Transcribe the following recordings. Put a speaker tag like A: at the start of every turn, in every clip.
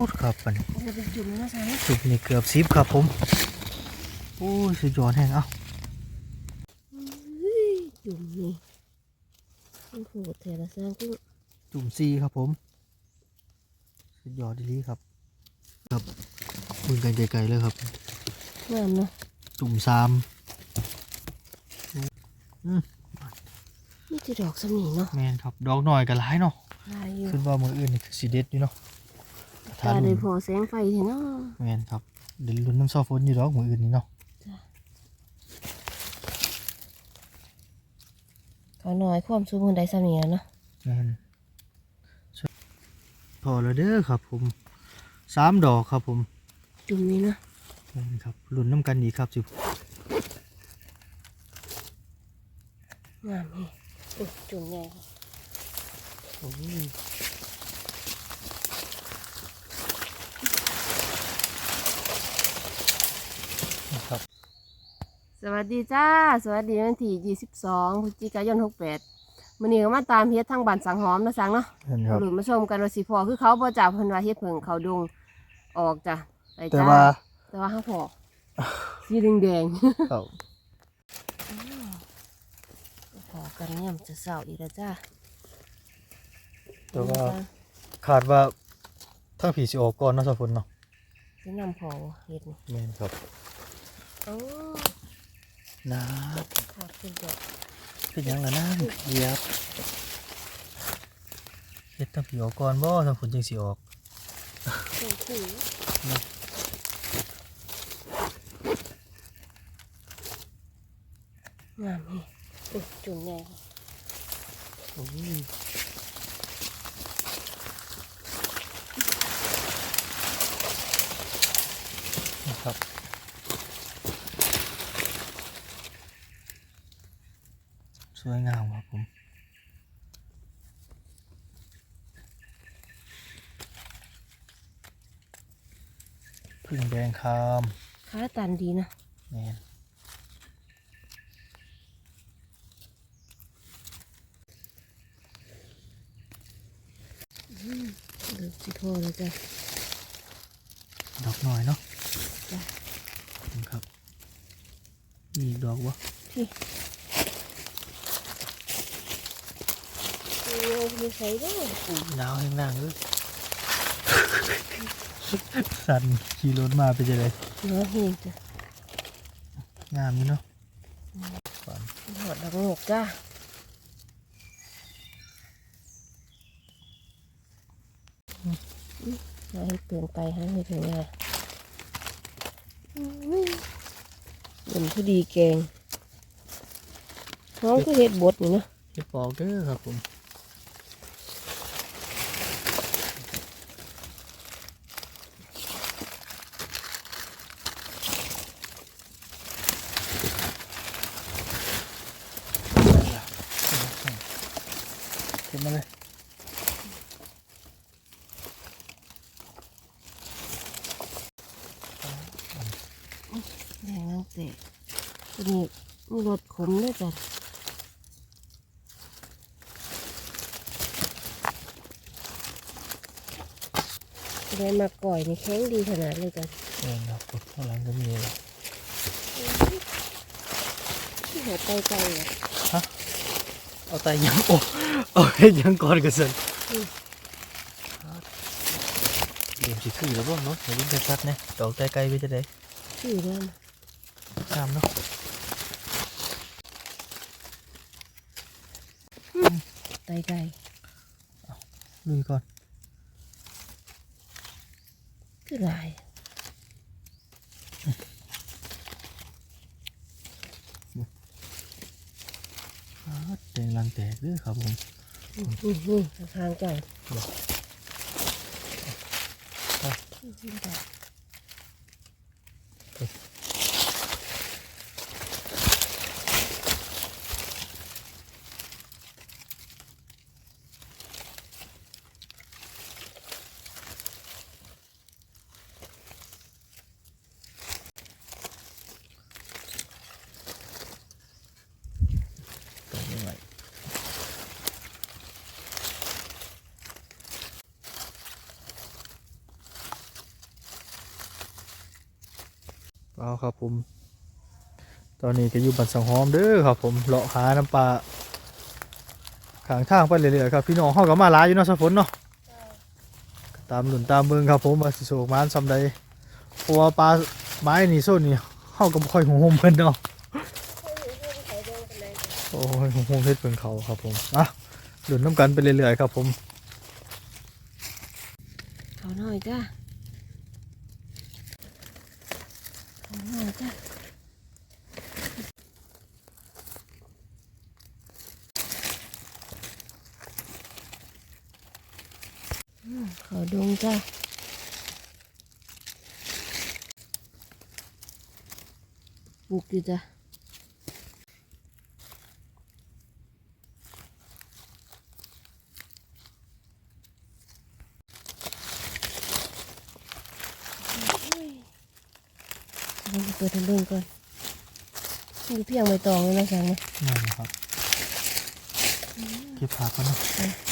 A: โอ้ครับปันนี้
B: จะเป็นจุ่มนะจ๊ะ
A: สุกนี่เกือบซิบครับผมโอ้ยสุดยอดแห้งเอ้า
B: จุ่มนี่มันโหดแถละสร้างกุ้ง
A: จุ่มซีครับผมสุดยอดดีครับ ครับคุยกันไกลๆเลยครับ
B: งามเนาะ
A: จุ่มซามอืม
B: นี่จะดอกสมีเนาะ
A: แมนครับ ดอกหน่อยก็หลายเนาะ
B: ลายอยู่
A: ขึ้นว่ามืออื่นนี่คือสีเด็ดอยู่เนาะ
B: ตาได้พอแสงไฟเห็นเนาะ
A: แมนครับเดี๋ยวลุ้นน้ำซอฝนอยู่ดอกมืออื่นนี่เนาะ
B: เขาหน่อยความสูงคนใดสมีแล้วเนาะ
A: แมนพอแล้วเด้อครับผมสามดอกครับผม
B: จุ่มนี่เนาะ
A: แม่นครับลุ้นน้ำกันอีกครับสิ
B: งามนี่อุ๊ยจุ่มใหญ่ค่ะ
A: โอ้ยครับ
B: สวัสดีจ้า สวัสดีวันที่ 22พฤศจิกายน 68มื้อนี้ก็มาตามเฮ็ดทางบ้านสังหอมนะสังเนาะ
A: เห็นครับ
B: หลุดมาชมกันว่าสิพอคือเขาบ่จับเพิ่นว่าเฮ็ดเพิ่งเขาดงออกจ้ะไป
A: แต่
B: จ้า
A: ว่า
B: แต่ว่าเฮาพอสีแดงๆ
A: ครับ
B: พอกันย่ำจะเศร้าอีกแล้วจ้า
A: แต่ว่าขาดว่าถ้าผีสิออกก่อนเนาะสะฝนเนาะ
B: จะนำพอเห็ดนี่
A: แม่นครับ
B: โอ้
A: นะ
B: ขาดขึ้นเยอะ
A: เป็นหยังล่ะนั่นเหยียบเฮ็ดถ้าผีออกก่อนบ่สะฝนจึงสิออก
B: ขึ้นขึ้น
A: นะ
B: งามนี่อุ๊ยจุ่มใหญ่
A: โอ้ยนะครับ สวยงามครับผมพึ่งแดงคาม
B: ขาตันดีนะ
A: แมน
B: เริ่มสิพอแล้วจ้ะ
A: ดอกหน่อยเนาะ
B: จ้ะ
A: ครับ มีอีกดอกวะ
B: พี่โอ้ยมีใส่ด้วย
A: หนาวแห้งนางเลยสั่นขี่รถมาไปจะเลย
B: เนื้อเฮงจ้ะ
A: งามนี่เนาะก่อน
B: หอดดอกงกจ้าเราให้เปลี่ยนไปฮะไม่ถึงไงเหมือนพอดีแกงน้องก็เห็ดบดนี่เนาะ
A: เก็บปอกเด้อครับผม เก็บมาเลย
B: แดงน้ำเตะตัวนี้มีรสขมด้วยจ้ะได้มาก่อยนี่แข็งดีขนาดเลยจ้ะ
A: เองครับข้างหลังก็มีเลย
B: ที่หัวใจใจอะ
A: เอาแต่ยังโอ้เอาให้ยังก่อนกันสิเดี๋ยวสิคือแล้วบ่เนาะเดี๋ยวจะชัดเนี่ยดอกใจไกลไปจะได้
B: ชื่อเรื่อง
A: งามเนาะ
B: ไตไก่
A: ลุยก่อน
B: คือลาย
A: อ้าว แดงลังแตกเด้อครับผม
B: อืมอืมนี่ทางเจ้า
A: เอาครับผม ตอนนี้ก็อยู่บันสังหอมเด้อครับผมเลาะหาน้ำปลาขางทางไปเรื่อยๆครับพี่น้องเขาก็มาหลายอยู่เนาะสะฝนเนาะตามหลุนตามเมืองครับผมมาสิโศกมานซำใดเพราะว่าปลาไม้นี่โซนนี่เขาก็บ่ค่อยหูหมเพิ่นเนาะโอ้ยหูหมเฮ็ดเพิ่นเขาครับผมอะหลุนน้ำกันไปเรื่อยๆครับผม
B: เขาหน่อยจ้าอืมเขาดง จ้าปลูกอยู่จ้ะเดี๋ยวเปิดทางเบิ่งก่อนมีเพียงใบตองเลยนะสังเนี่ย
A: นั่นครับเก็บผักกันเนาะ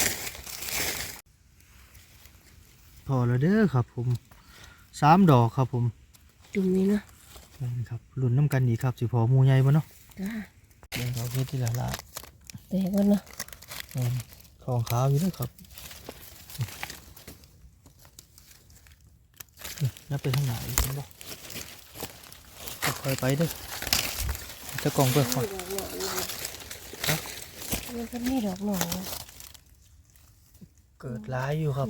A: พอแล้วเด้อครับ ผมสามดอกครับผม
B: จุ่มนี้เนาะ
A: นั่นครับหลุนน้ำกันอีกครับสิพอหมูใหญ่บ่เนาะ
B: จ้า
A: เดี๋ยวเราเฮ็ดที่ละละ
B: แต่ก่อนเนาะ
A: อืมของขาวอยู่เด้วยครับนี่นับไปทางไหนเห็นบ่ค่อยๆไปเด้อจะกล่องเปิดก่อน
B: มันก็มีดอกหน่อยนะ
A: เกิดร้ายอยู่ครับ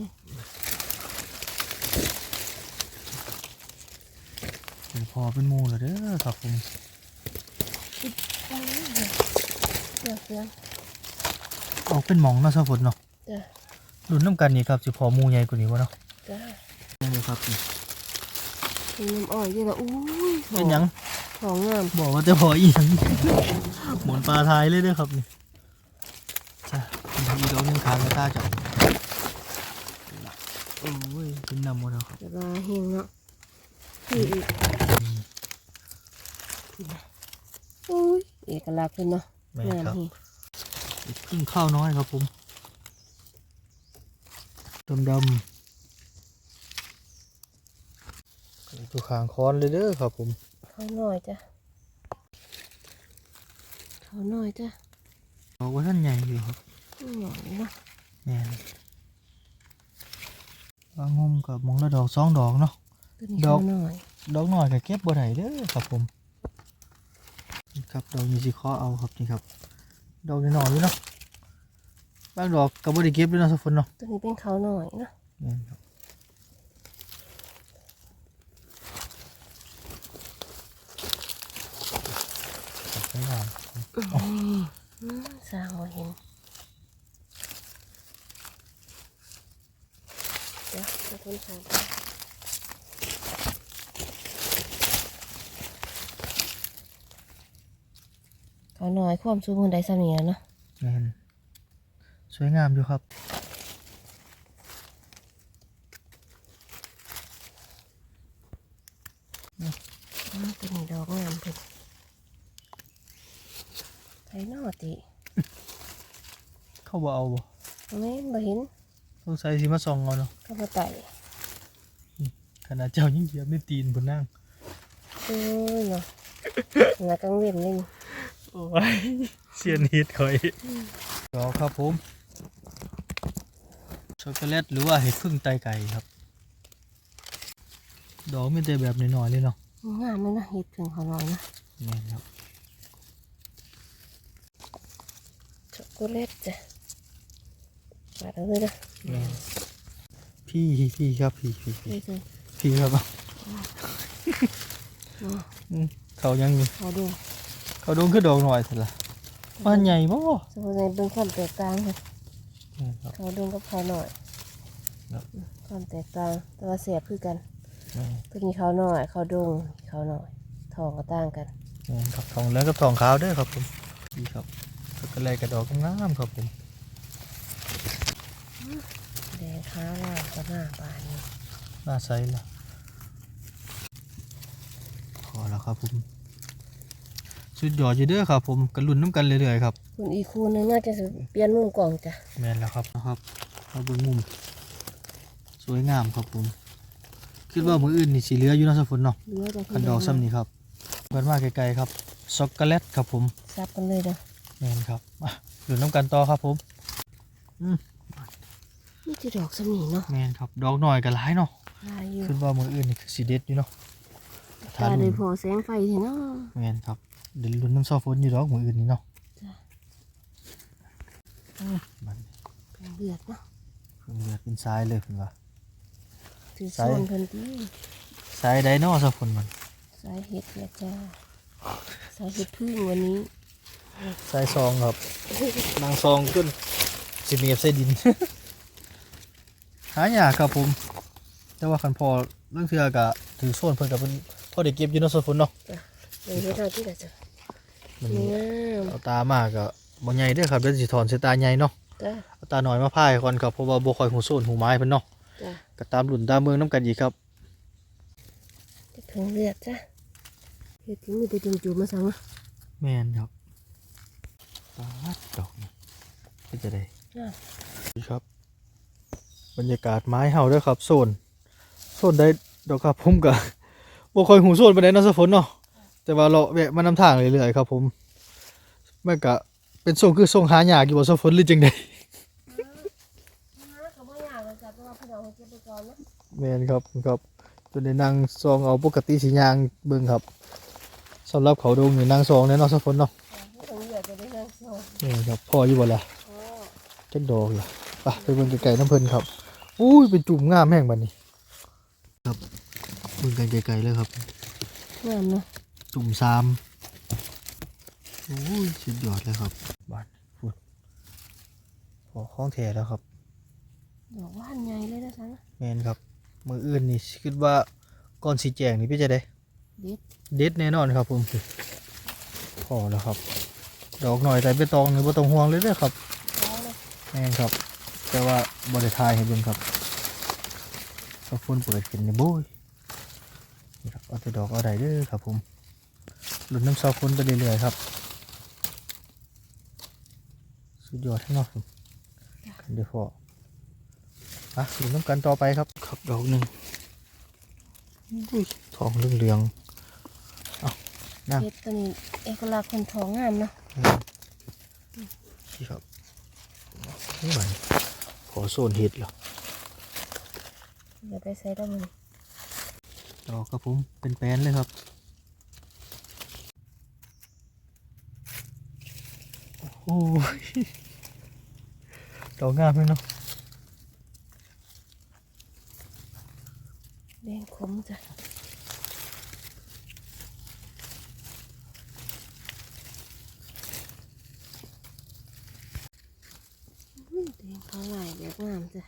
A: เดี๋ยวพอเป็นหมูแล้วเด้อครับผม
B: เสือเสือ
A: ออกเป็นหมองเนาะสะฝนเนาะ
B: จ้ะ
A: หลุนน้ำกันนี่ครับสิพอหมูใหญ่กว่านี้วะเนาะ
B: จ้า
A: นี่เลยครับนี่
B: มีน้ำอ้อยด้วยละอุ้ย
A: เป็นหยัง
B: ของงาม
A: บอกว่าจะพออีหยังหมุนปลาทายเลยเด้อครับนี่จ้ะอีกดอกหนึงขางกระตาจับโอ้ยเป็นน้ำหมดแล้วครับ
B: จะลาเฮงเนาะนี่อีก อุ้ยเอกลักษณ์เป็นเนาะ
A: แม่
B: งาม
A: ครับ
B: นี่
A: อีกครึ่งข้าวน้อยครับผมดำดำๆตัวขางค้อนเลยเด้อครับผม
B: เขาหน่อยจ้ะเขาหน่อยจ้ะ
A: บอกว่าท่านใหญ่อยู่ครับ
B: หน่อยเนาะ
A: แม่นว่างมกับมองละดอกสองดอกเนาะ
B: ตัวนี้
A: ดอ
B: เขา
A: ก
B: หน่อย
A: ดอกหน่อยก็เก็บบ่ได้เด้อครับผมนี่ ครับดอกนี้สิขอเอาครับนี่ครับ ดอกน้อยๆอยู่เนาะบางดอกก็บ่ได้เก็บด้วยเนาะสักคนเนาะ
B: ตัวนี้เป็นเขาหน่อยเนาะ
A: แม่นครับครับไม่งาม
B: อืมสร้างหัวเห็นเดี๋ยวจะทนสามเขา หน่อยความสูงคนใดสามีเนาะ
A: แม่นสวยงามอยู่ครับ
B: อืมตัวนี้ดอกงามเพิ่นไทยนอติ
A: เข้าบ่เอาบ่
B: แม่นบ่เห็น
A: ต้องใส่สิมาส่องเอาเนาะ
B: เข้ามาไต่
A: ขนาดเจ้ายิ่งเหยียบในตีนบนนั่ง
B: เอ้ยเนาะงากลางเว้นเลยนี่
A: โอ้ยเสียนิดคอยดอกครับผมช็อกโกแลตหรือว่าเห็ดพึ่งไตไก่ครับ ดอกมีแต่แบบน้อยๆเลยเนาะ
B: งามเลยนะเฮ็ดถึงเขาหน่อยนะ
A: นี่ครับ
B: ช็อกโกแลตจ้ะปาดเอาเลยนะ
A: นี่พี่พี่ครับพี่พี่พี่
B: นี่คือ
A: พี่ครับ
B: เนาะ
A: อืมเขายังอยู่
B: เขาดู
A: เขาโดนขึ้นดอกหน่อยเถอะล่ะมันใหญ่บ่
B: สมมติในเป็นความแตกต่างค่ะ
A: นี่ครับ
B: เขาดูกับเขาหน่อย
A: ครับ
B: ความแตกต่างแต่ว่าเสียบคือกัน
A: นี่
B: ตัวนี้เขาหน่อย เขาดงเขาหน่อยทองก็ต่างกัน
A: นี่ครับทองเหลืองกับทองขาวเด้อครับผมนี่ครับช็อกโกแลตกับดอกงามๆครับผม
B: แดงขาวล่างก็หน้าบานนี่
A: น่าใสละพอแล้วครับผม สุดยอดอยู่เด้อครับ ผมกระลุ่นน้ำกันเรื่อยๆครับ
B: คุณอีกคู่หนึงน่าจะสิเปลี่ยนมุมกล่องจ้ะ
A: แมนแล้วครับนะครับเอาเบนมุม สวยงามครับผม คิดว่ามืออื่นนี่สีเหลืออยู่เนาะสฝนเนาะ
B: เหลือจะ
A: คันดอกซ้ำนี่ครับเปิดมาไกลๆครับช็อกโกแลตครับผม
B: ซับกันเลยเด้อ
A: แม่นครับอะหลุนน้ำกันต่อครับผม
B: นี่จะดอกซ้ำนี่เนาะ
A: แม่นครับ ดอกหน่อยก็หลายเนาะ
B: ลายอยู่
A: คิดว่ามืออื่นนี่คือสีเด็ดอยู่เนาะ
B: ตาเลยพอแสงไฟเห็นเนาะ
A: แม่นครับ เดี๋ยวลุ้นน้ำซอฝนอยู่ดอกมืออื่นนี่เนาะ
B: จ้ะ
A: อืมมัน
B: เป็นเลือดเนาะ
A: เพิ่งเลือดเป็นทรายเลยเพิ่นว่า
B: ถือ
A: ใส่
B: โซนเพิ่นตี
A: ทรายไดโนซอฝนมัน
B: สายเห็ดนะจ้าสายเห็ดพึ่งวันนี้
A: ทรายซองครับนางซองขึ้นสิเมียบใส่ดิน หายากครับผม แต่ว่าคันพอเรื่องเทือก็ถือโซนเพิ่นกับเพิ่นพอได้เก็บอยู่เนาะซอฝนเนาะ
B: เป็ นเห็ดอะไรที่ไหนจ้ะ
A: มัน
B: งาม
A: เอาตามากก็บ่ใหญ่เด้อครับเดี๋ยวสิถอนใส่ตาใหญ่เนาะ
B: จ้า
A: เอาตาน้อยมาพายก่อนครับเพราะว่าบ่ค่อยหูโซนหูไม้เพิ่นเนาะ
B: จ้า
A: ก็ตามรุ่นตามเมืองน้ำกันอีกครับ
B: จะถึงเลือดจ้ะเห็ดที่มีแต่จุ่มๆมาสั่งเนาะ
A: แม่นครับปาดดอกนี่เป็นจะได้
B: อ่า
A: นี่ครับบรรยากาศไม้เฮาเด้อครับโซนโซนได้ดอกครับผมก็บ่ค่อยหูโซนปานใดเนาะสะฝนเนาะ แต่ว่าเราะแวะมานำทางเรื่อยๆครับ ผมมันก็เป็นทรงคือทรงหายากอยู่บ่สะฝนหรือจังได
B: ก็บ่ยากเลยจ้ะเพราะว่าพี่น้องเขาเก็บไปก่อนเนาะ
A: แม่นครับครับจนได้นั่งซองเอาปกติสิย่างเบิ่งครับสำหรับเขาดงนี่นั่งซองแน่เนาะสะฝนเนาะ
B: ไม่ต้องเลือดจะได้นั่งโซ่
A: นี่ครับพออยู่บ่ล่ะ
B: อ๋อ
A: จักดอกล่ะไปไปเบิ่งไกลๆน้ำเพิ่นครับอุ้ยเป็นจุ่มงามแห้งบัดนี้ ครับเบิ่งกันไกลๆเลยครับ
B: งามเนาะ
A: จุ่มซามโอ้ยสุดยอดเลยครับบานฝุ่นพอคล้องแท้แล้วครับ
B: ดอกว่านใหญ่เลยนะจ๊ะ
A: แมนครับ มืออื่นนี่คิดว่าก่อนสีแจงนี่พี่จะได้
B: เด็ด
A: เด็ดแน่นอนครับผมพอแล้วครับ ดอกหน่อยแต่ใบตองนี่บ่ต้องห่วงเลยเด้อครับ
B: เอาเลย
A: แม่นครับ แต่ว่าบริทายให้เบิ่งครับก็ฝุ่นเปิดขึ้นในโบ้ยนี่ครับเอาแต่ดอกเอาได้เด้อครับผม หลุดน้ำซาวฝุ่นไปเรื่อยๆครับ สุดยอดให้เนาะผมกันเดี๋ยวพออะหลุดน้ำกันต่อไปครับครับดอกหนึ่งอุ้ยทองเหลืองๆเอา
B: เด็ดตัวนี้เอกลักษณ์คนท้องงามเนาะ
A: ที่ครับนี่ไหวขอโซนเห็ดเหรอ
B: อย่าไปใส่ได้มัน
A: ดอกครับผมเป็นแปลนเลยครับ โอ้ยดอกงามเลยเนาะ
B: แดงขมจ้ะอื้อแดงเขาหลายแบบงามจ้ะ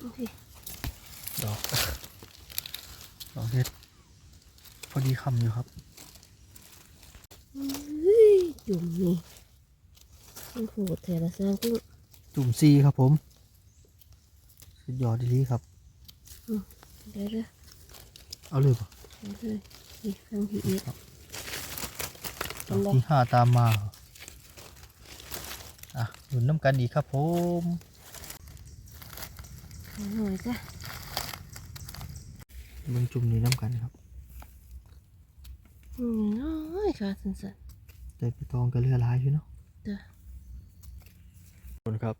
B: โอเค
A: ดอก ดอกเห็ด พอดีคำอยู่ครับ
B: อุ้ยจุ่มนี่มันโหดแถละสร้างกุ้ง
A: จุ่มซีครับผมสุดยอดดีครับ
B: เดี๋ยวเดี๋ยว
A: เอาเลยป่ะ
B: เดี๋ยวเลยนี่ฟังพี่อีก
A: ดอกที่ห้าตามมาเหรออะหนุนน้ำกันดีครับผม
B: เอาหน่อยจ้ะ
A: เบิ่งจุ่มนี้น้ำกันครับ
B: อืม น้อยค่ะสันสัน
A: แต่ไปตองก็เรือหลายอยู่เนาะ
B: จ้ะ
A: คนครับ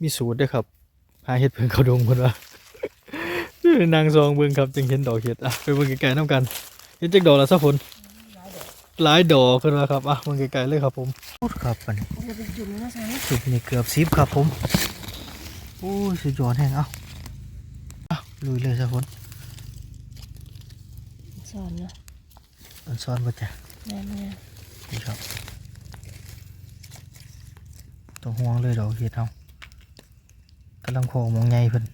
A: มีสูตรด้วยครับหาเห็ดเพิ่งเขาดงคนว่านางซองเบิ่งครับจึงเห็นดอกเห็ดอะไปเบิ่งไกลๆน้ำกันเห็นจักดอกละสักผลหลายดอกคนว่าครับอะเบิ่งไกลๆเลยครับผมครับอันนี้
B: โอ้ยเป็นจุ่มนะจ๊ะนะ
A: จุดนี่เกือบซิบครับผมโอ้ยสุดยอดแห้งเอ้าอะลุยเลยสักผล
B: สอนเนาะ
A: อันซ้อนมาจ้ะ
B: แม่แม่
A: นี่ครับต้องห่วงเลยดอกเห็ดเฮากำลังโคงมองไงเพิ่น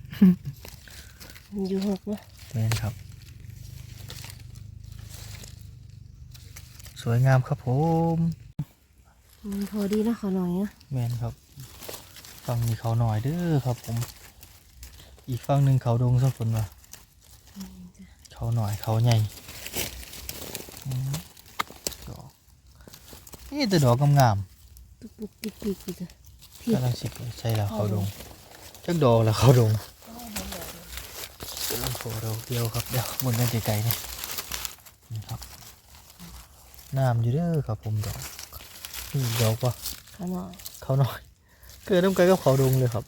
B: มันอยู่หกเนาะ
A: แม่นครับ สวยงามครับผม
B: มันพอดีนะขอหน่อยนะ
A: แม่นครับฝั่งนี้เขาหน่อยเด้อครับผม อีกฝั่งหนึ่งเขาดงสักคนว่า
B: อืมจ้ะ
A: เขาหน่อยเขาใหญ่อืม ดอกนี่แต่ดอกงาม
B: ตุกตุกติกติก
A: กำลังสิบใช่แล้วเขาดงจักดอกแล้วเขาดงกำลังโผล่ดอกเดียวครับเดี๋ยวบนกันไกลๆนี่นี่ครับน้ำอยู่เด้อครับผมดอกนี่ดอกปะ
B: ข้างนอก
A: เขาหน่อย เกิดน้ำไกลกับเขาดงเลยครับ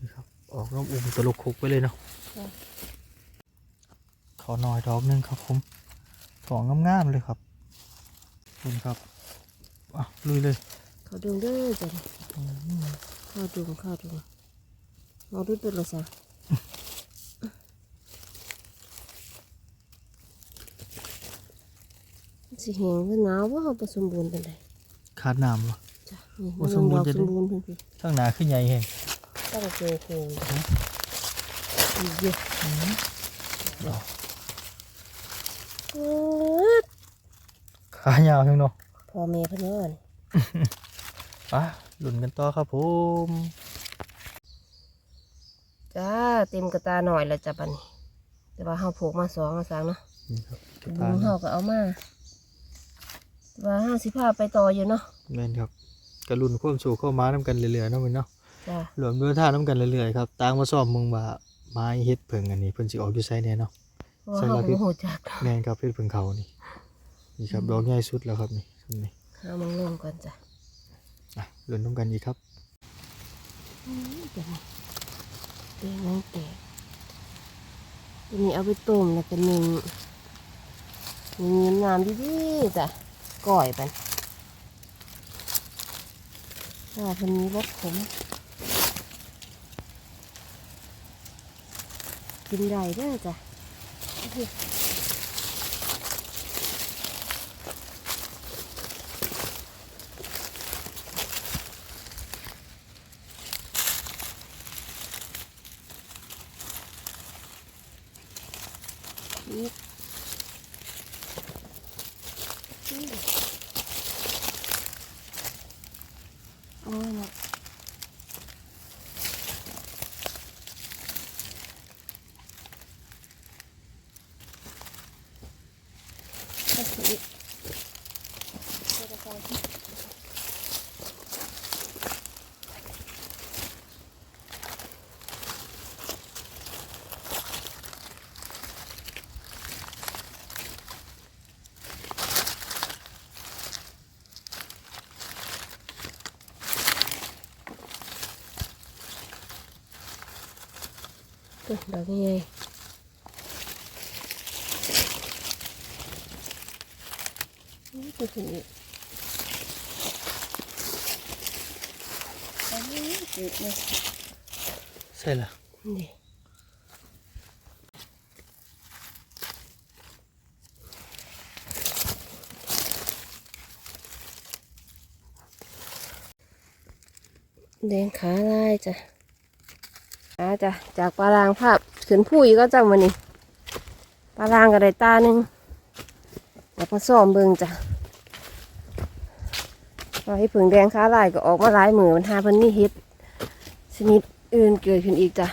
A: นี่ครับ ออกน้ำอุ้มตลกคุกไปเลยเนาะเขาหน่อยดอกหนึงครับผม สองงามๆเลยครับขอบคุณครับอะลุยเลย
B: เขาดึงเด้อจ้ะเข้าดึงเข้าดึงเอาดูตัวละซะสิเห็นว่าหนาวว่าเขาผสมบูรณ์เป็นไร
A: ขาดน้ำวะ
B: จ้ะนี่
A: บ่
B: มัน
A: สมบูรณ์
B: ดอก
A: จะ
B: ส
A: ได้
B: มบูรณ์เพิ่นพี่
A: ข้างหน้าขึ้นใหญ่แห้ง
B: ตั้งเจอโคงอีกเยอะเอิ้ด
A: ขายาวแห้งเนาะ
B: พ่อแม่เพิ่นเอิ้น
A: ไปหลุนกันต่อครับผม
B: จ้าเต็มกระตาหน่อยแล้วจ้ะบัดนี้ แต่ว่าเฮาผูกมาสองมาสามเนาะ
A: นี่ครับกระ
B: บุ
A: ตาง
B: เฮาก็เอามาแต่ว่าห้าสิพาไปต่ออยู่เนาะ
A: แม่นครับกระลุนควบสู่เข้ามาน้ำกันเรื่อยๆเนาะมันเนาะ
B: จ้า
A: หลวมเรือท่าน้ำกันเรื่อยๆครับตางมาซ่อมมึงว่าไม้เฮ็ดเพิ่งอันนี้เพิ่นสิออกอยู่ไสแน่เนาะ
B: เพราะว่า
A: ใส่
B: เฮา
A: ลาพิ
B: บ่
A: ษ
B: ฮู้จัก
A: แม่นครับเฮ็ดเพิ่งเขานี่ นี่ครับดอกใหญ่สุดแล้วครับนี่ต้นนี้
B: เอามันลงก่อนจ้ะ
A: อะหลุนน้ำกันอีกครับ
B: จ้ะแดงนั่งแตกตัวนี้เอาไปต้มแล้วก็นึ่งนึ่งน้ำดีๆจ้ะก่อยปันว่าเพิ่นมีรสขมกินได้เด้อจ้ะ อีกอืมโอ้ยเนาะ เอาสิ อีกเอาไปก่อนตัวดอกใหญ่นี่ตัวถึงนี้
A: ใช่ละ
B: นี่แดงขาลายจ้ะอาจ้ะ จากปลารางภาพขึ้นผู้อีกก็จังมันนี่ปลารางก็ได้ตาหนึ่งแล้วมาซ่อมเบิงจ้ะ พอให้ผึ่งแดงขาลายก็ออกมาหลายหมือมันหาเพิ่นนี่เฮ็ดชนิดอื่นเกิดขึ้นอีกจ้ะ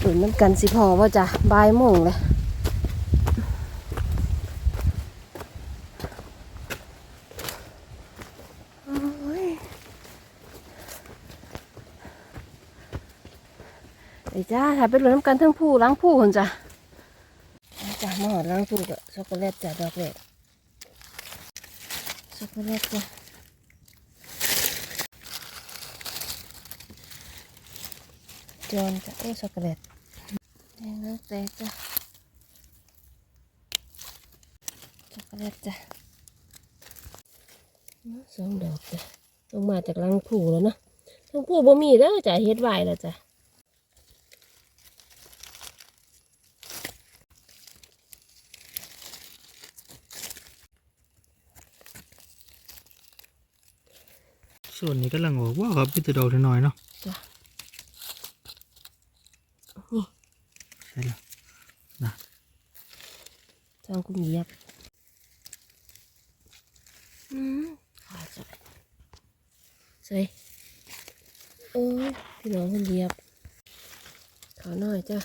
B: หลุนน้ำกันสิพอว่าจ้ะบ่ายโมงเลยโอ้ยไอ้จ้าถ้าไปหลุนน้ำกันทั้งผู้ล้างผู้คนจ้ะ มาหอดล้างผู้กับช็อกโกแลตจ้ะดอกแรกช็อกโกแลตจ้ะจอนจ้ะโอ้ช็อกโกแลตแดงน้ำแตกจ้ะช็อกโกแลตจ้ะสองดอกจ้ะต้องมาจากรังผูแล้วเนาะทั้งผูบ่มีแล้วจ้ะเฮ็ดไวแล้วจ้ะ
A: ส่วนนี้กำลังออกว่าครับพี่แต่ดอกน้อยๆเนาะ
B: จ้ะนี่
A: ใช่ละ
B: ทางคุณเหยียบอืมขาดจ้ะใส่โอ้ยพี่น้องคุณเหยียบขอหน่อยจ้ะ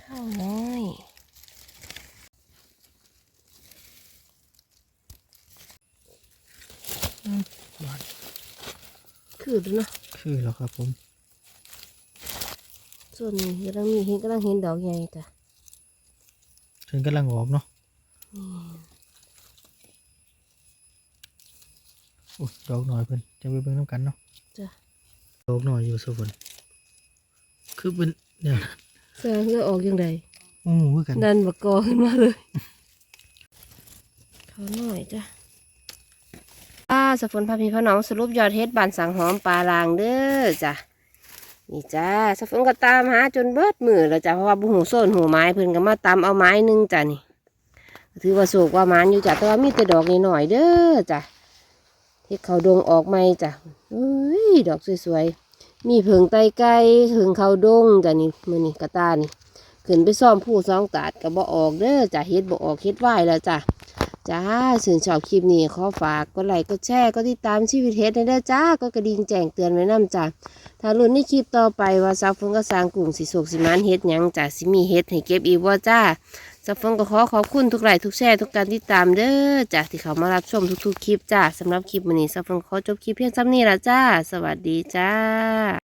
B: ข้าวน้อย
A: หวาน
B: คือดูเนาะ
A: คือแล้วครับผม
B: ส่วนนี้กำลังมีเห็นกำลังเห็นดอกใหญ่จ้ะ
A: ฉันกำลังออกเนาะโอ้ยดอกหน่อยเพิ่นจะไปเบิ่งน้ำกันเนาะ
B: จ้ะ
A: ดอกหน่อยอยู่สฝนคือเป็นเนี่ยนะ
B: เสื้อเสื้อออกยังไง
A: โอ้โหคือกัน
B: ดันบักกอขึ้นมาเลยเขาหน่อยจ้ะป้า สฝนพาพี่พ่อน้องสรุปยอดเฮ็ดบานสังหอมปลาลางเด้อจ้ะนี่จ้าสฝนก็ตามหาจนเบิดมือแล้วจ้ะเพราะว่าบุหูโซนหูไม้เพิ่นก็มาตามเอาไม้หนึงจ้ะนี่ถือว่าโศกว่ามานอยู่จ้ะแต่ว่ามีแต่ดอกนิดหน่อยเด้อจ้ะเฮ็ดเขาดงออกใหม่จ้ะเอ้ยดอกสวยๆมีเพิงไตไก่เพิงเขาดงจ้ะนี่มือนี่กระตานี่ขึ้นไปซ่อมผู้ซองตาดก็บ่ออกเด้อจ้ะเฮ็ดบ่ออกเฮ็ดไหวแล้วจ้ะ จ้าสื่นชอบคลิปนี้ขอฝากกดไลค์กดแชร์กดติดตามชีวิตเฮ็ดให้เด้อจ้า ก็กระดิ่งแจ้งเตือนไว้นํจ้ะถ้ารุ่นในคลิปต่อไปว่าซักฟงก็สร้างกลุ่มสิโศกสิมานเฮ็ดยังจ้ะสิมีเฮ็ดให้เก็บอีกบ่จ้าซักฟงก็ขอขอบคุณทุกไลค์ทุกแชร์ทุกการติดตามเด้อจ้ะที่เขามารับชมทุกๆคลิปจ้าสำหรับคลิปมื้อนี้ซักฟงขอจบคลิปเพียงซ้ำนี้ละจ้า สวัสดีจ้า